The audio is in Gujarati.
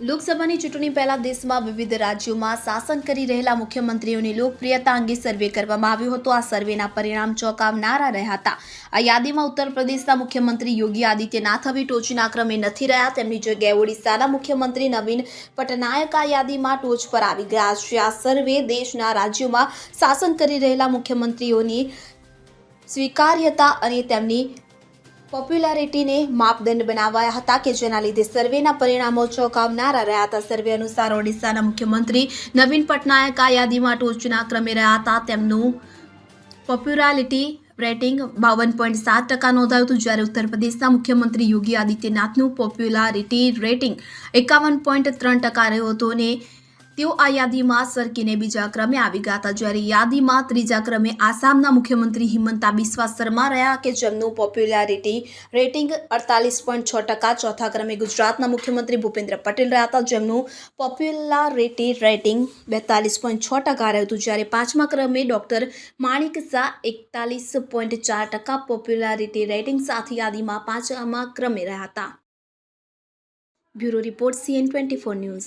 લોકસભાની ચૂંટણી પહેલા દેશમાં વિવિધ રાજ્યોમાં શાસન કરી રહેલા મુખ્યમંત્રીઓની લોકપ્રિયતા અંગે સર્વે કરવામાં આવ્યો હતો. આ સર્વેના પરિણામ ચોંકાવનારા રહ્યા હતા. આ યાદીમાં ઉત્તર પ્રદેશના મુખ્યમંત્રી યોગી આદિત્યનાથ હવે ટોચના ક્રમે નથી રહ્યા. તેમની જગ્યાએ ઓડિશાના મુખ્યમંત્રી નવીન પટનાયક આ યાદીમાં ટોચ પર આવી ગયા છે. આ સર્વે દેશના રાજ્યોમાં શાસન કરી રહેલા મુખ્યમંત્રીઓની સ્વીકાર્યતા અને તેમની પોપ્યુલારિટીને માપદંડ બનાવાયા હતા કે જેના લીધે સર્વેના પરિણામો ચોંકાવનારા રહ્યા હતા. સર્વે અનુસાર ઓડિશાના મુખ્યમંત્રી નવીન પટનાયક આ યાદીમાં ટોચના ક્રમે રહ્યા હતા. તેમનું પોપ્યુલારિટી રેટિંગ બાવન પોઈન્ટ સાત ટકા નોંધાયું હતું. જ્યારે ઉત્તર પ્રદેશના મુખ્યમંત્રી યોગી આદિત્યનાથનું પોપ્યુલારિટી રેટિંગ એકાવન પોઈન્ટ ત્રણ ટકા રહ્યું હતું અને તેઓ આ યાદીમાં સરકીને બીજા ક્રમે આવી ગયા હતા. જ્યારે યાદીમાં ત્રીજા ક્રમે આસામના મુખ્યમંત્રી હિમંતા બિસ્વા શર્મા રહ્યા કે જેમનું પોપ્યુલારિટી રેટિંગ અડતાલીસ પોઈન્ટ છ ટકા, ચોથા ક્રમે ગુજરાતના મુખ્યમંત્રી ભૂપેન્દ્ર પટેલ રહ્યા હતા. જેમનું પોપ્યુલારિટી રેટિંગ બેતાલીસ પોઈન્ટ છ ટકા રહ્યું હતું. જ્યારે પાંચમા ક્રમે ડોક્ટર માણિક શાહ એકતાલીસ પોઈન્ટ ચાર ટકા પોપ્યુલારિટી રેટિંગ સાથે યાદીમાં પાંચમા ક્રમે રહ્યા હતા. Bureau report CN twenty four news.